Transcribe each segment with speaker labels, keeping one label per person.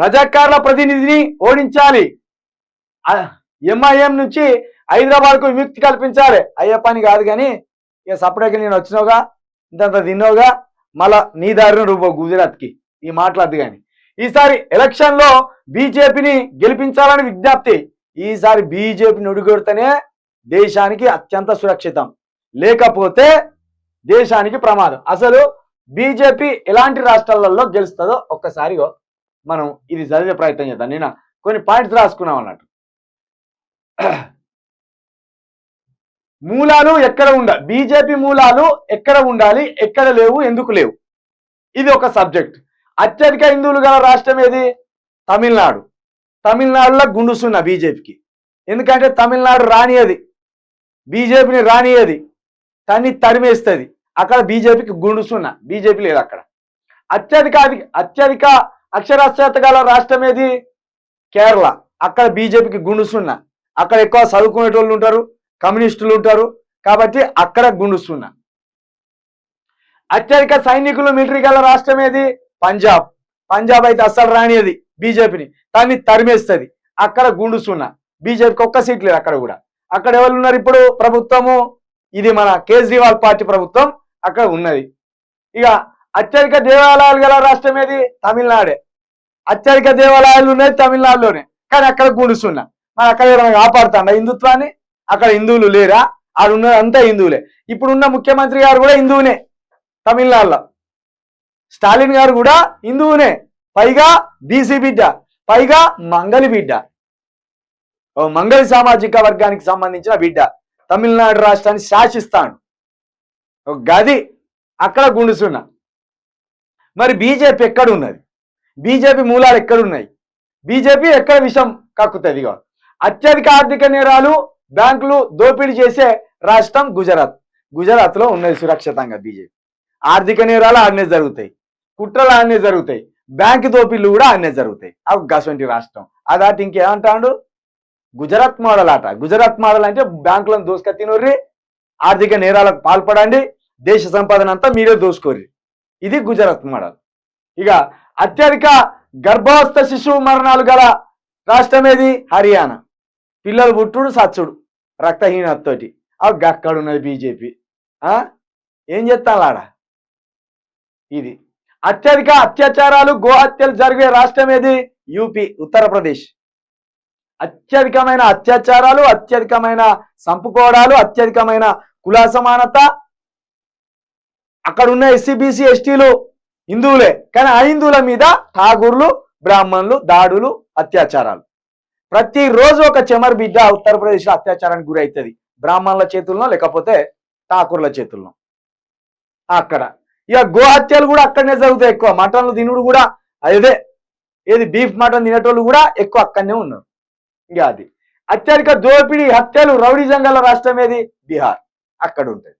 Speaker 1: రజాకార్ల ప్రతినిధిని ఓడించాలి. MIM నుంచి హైదరాబాద్కు విముక్తి కల్పించాలి. అయ్యే పని కాదు కానీ ఇక సపరేట్గా నేను వచ్చినావుగా ఇంతంత తిన్నావుగా మళ్ళా నీ దారిన రూపో గుజరాత్కి. ఈ మాట్లాడదు కానీ. ఈసారి ఎలక్షన్లో బీజేపీని గెలిపించాలని విజ్ఞప్తి. ఈసారి బీజేపీని ఉడిగొడితేనే దేశానికి అత్యంత సురక్షితం. లేకపోతే దేశానికి ప్రమాదం. అసలు బీజేపీ ఎలాంటి రాష్ట్రాలలో గెలుస్తుందో ఒక్కసారి మనం ఇది చదివే ప్రయత్నం చేద్దాం. నేను కొన్ని పాయింట్స్ రాసుకున్నాం అన్నట్టు. మూలాలు ఎక్కడ ఉండాలి బీజేపీ మూలాలు ఎక్కడ ఉండాలి ఎక్కడ లేవు ఎందుకు లేవు? ఇది ఒక సబ్జెక్ట్ అత్యధిక హిందువులు గల రాష్ట్రం ఏది? తమిళనాడు. తమిళనాడులో గుండుసున్న బీజేపీకి. ఎందుకంటే తమిళనాడు రానియది. బీజేపీని రానియది. తన్ని తరిమేస్తుంది. అక్కడ బీజేపీకి గుండుసున్న బీజేపీ లేదు అక్కడ. అత్యధిక అత్యధిక అక్షరాస్యత గల రాష్ట్రం ఏది కేరళ. అక్కడ బీజేపీకి గుండుస్తున్న అక్కడ ఎక్కువ చదువుకునేటోళ్ళు ఉంటారు కమ్యూనిస్టులు ఉంటారు కాబట్టి అక్కడ గుండుస్తున్న అత్యధిక సైనికులు మిలిటరీ గల రాష్ట్రం ఏది పంజాబ్. పంజాబ్ అయితే అస్సలు రానిది బీజేపీని. దాన్ని తరిమేస్తుంది. అక్కడ గుండుస్తున్న బీజేపీకి ఒక్క సీట్ లేదు అక్కడ కూడా. అక్కడ ఎవరు ఉన్నారు ఇప్పుడు? ప్రభుత్వము. ఇది మన కేజ్రీవాల్ పార్టీ ప్రభుత్వం. అక్కడ ఉన్నది. ఇక అత్యధిక దేవాలయాలు గల రాష్ట్రం ఏది తమిళనాడే. అత్యధిక దేవాలయాలు ఉన్నాయి తమిళనాడులోనే. కానీ అక్కడ గుండుస్తున్నా మరి అక్కడ ఎవరైనా కాపాడుతాండ హిందుత్వాన్ని? అక్కడ హిందువులు లేరా? ఆడ ఉన్నది అంతా హిందువులే. ఇప్పుడున్న ముఖ్యమంత్రి గారు కూడా హిందువునే తమిళనాడులో. స్టాలిన్ గారు కూడా హిందువునే. పైగా బీసీ బిడ్డ పైగా మంగలి బిడ్డ. ఓ మంగళి సామాజిక వర్గానికి సంబంధించిన బిడ్డ. తమిళనాడు రాష్ట్రాన్ని శాసిస్తాను ఒక గది అక్కడ గుండుసున్నా. మరి బీజేపీ ఎక్కడ ఉన్నది? బీజేపీ మూలాలు ఎక్కడున్నాయి? బీజేపీ ఎక్కడ విషం కక్కుతుంది ఇగో? అత్యధిక ఆర్థిక నేరాలు బ్యాంకులు దోపిడీ చేసే రాష్ట్రం గుజరాత్. గుజరాత్లో ఉన్నది సురక్షితంగా బీజేపీ. ఆర్థిక నేరాలు ఆడనే జరుగుతాయి. కుట్రలు ఆడనే జరుగుతాయి. బ్యాంకు దోపిళ్ళు కూడా ఆడనే జరుగుతాయి. అవి గసంటి రాష్ట్రం? అదాటి ఇంకేమంటాడు? గుజరాత్ మోడల్ ఆట. గుజరాత్ మోడల్ అంటే బ్యాంకులను దోసుక తినోర్రి ఆర్థిక నేరాలకు పాల్పడండి దేశ సంపాదన అంతా మీరే దోసుకోర్రి. ఇది గుజరాత్ మోడల్. ఇక అత్యధిక గర్భవస్థ శిశువు మరణాలు గల రాష్ట్రం ఏది? హర్యానా. పిల్లలు పుట్టుడు సచ్చుడు రక్తహీనతతోటి. అవి అక్కడ ఉన్నది బీజేపీ ఏం చెప్తాను లాడా ఇది. అత్యధిక అత్యాచారాలు గోహత్యలు జరిగే రాష్ట్రం ఏది? యూపీ ఉత్తరప్రదేశ్. అత్యధికమైన అత్యాచారాలు అత్యధికమైన సంపుకోవడాలు అత్యధికమైన కుల సమానత అక్కడ ఉన్న ఎస్సీబీసీ ఎస్టీలు హిందువులే. కానీ అహిందువుల హిందువుల మీద ఠాగూర్లు బ్రాహ్మణులు దాడులు అత్యాచారాలు. ప్రతిరోజు ఒక చెమర్ బిడ్డ ఉత్తరప్రదేశ్లో అత్యాచారానికి గురి అవుతుంది బ్రాహ్మణుల చేతుల్లో లేకపోతే ఠాకూర్ల చేతుల్లో అక్కడ. ఇక గో హత్యలు కూడా అక్కడనే జరుగుతాయి ఎక్కువ. మటన్లు తినుడు కూడా అదే. ఏది బీఫ్ మటన్ తినేటోళ్ళు కూడా ఎక్కువ అక్కడనే ఉన్నారు. ఇక అది. అత్యధిక దోపిడీ హత్యలు రౌడీ జంగల రాష్ట్రం ఏది? బీహార్. అక్కడ ఉంటుంది.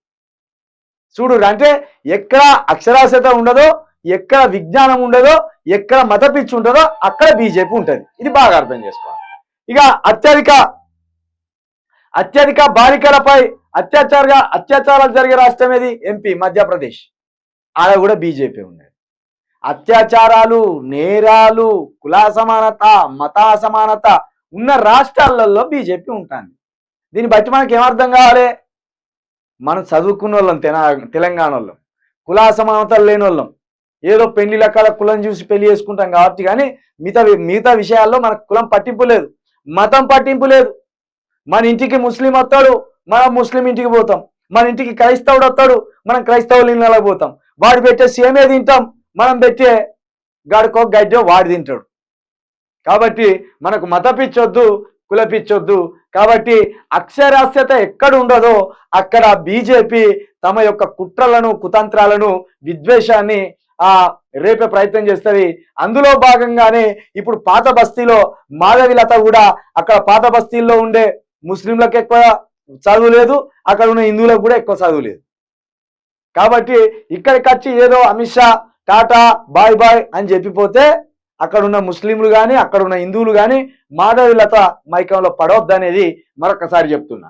Speaker 1: చూడు అంటే ఎక్కడ అక్షరాస్యత ఉండదో ఎక్కడ విజ్ఞానం ఉండదో ఎక్కడ మత పిచ్చి ఉంటుందో అక్కడ బీజేపీ ఉంటుంది. ఇది బాగా అర్థం చేసుకోవాలి. ఇక అత్యధిక అత్యధిక బాలికలపై అత్యాచారంగా అత్యాచారాలు జరిగే రాష్ట్రం ఏది? ఎంపీ మధ్యప్రదేశ్. ఆడ కూడా బీజేపీ ఉన్నది. అత్యాచారాలు నేరాలు కుల సమానత మత అసమానత ఉన్న రాష్ట్రాలలో బీజేపీ ఉంటుంది. దీన్ని బట్టి మనకి ఏమర్థం కావాలి? మనం చదువుకున్న వాళ్ళం తెన తెలంగాణ వాళ్ళం కుల అసమానతలు లేని వాళ్ళం ఏదో పెళ్ళి లెక్కల కులం చూసి పెళ్ళి చేసుకుంటాం కాబట్టి కానీ మిగతా మిగతా విషయాల్లో మనకు కులం పట్టింపు లేదు. మతం పట్టింపు లేదు. మన ఇంటికి ముస్లిం వస్తాడు మనం ముస్లిం ఇంటికి పోతాం. మన ఇంటికి క్రైస్తవుడు వస్తాడు మనం క్రైస్తవుల ఇళ్ళకి పోతాం. వాడు పెట్టే సేమే తింటాం మనం పెట్టే గడకో గడ్డో వాడు తింటాడు. కాబట్టి మనకు మత పిచ్చొద్దు కుల పిచ్చొద్దు. కాబట్టి అక్షరాస్యత ఎక్కడ ఉండదో అక్కడ బీజేపీ తమ యొక్క కుట్రలను కుతంత్రాలను విద్వేషాన్ని రేపే ప్రయత్నం చేస్తుంది. అందులో భాగంగానే ఇప్పుడు పాత బస్తీలో మాధవి లత కూడా అక్కడ పాత బస్తీల్లో ఉండే ముస్లింలకు ఎక్కువ చదువు లేదు అక్కడ ఉన్న హిందువులకు కూడా ఎక్కువ చదువు లేదు. కాబట్టి ఇక్కడికి వచ్చి ఏదో Amit Shah tata bye bye అని చెప్పిపోతే అక్కడ ఉన్న ముస్లింలు కానీ అక్కడ ఉన్న హిందువులు కానీ మాధవి లత మైకంలో పడవద్దనేది మరొకసారి చెప్తున్నా.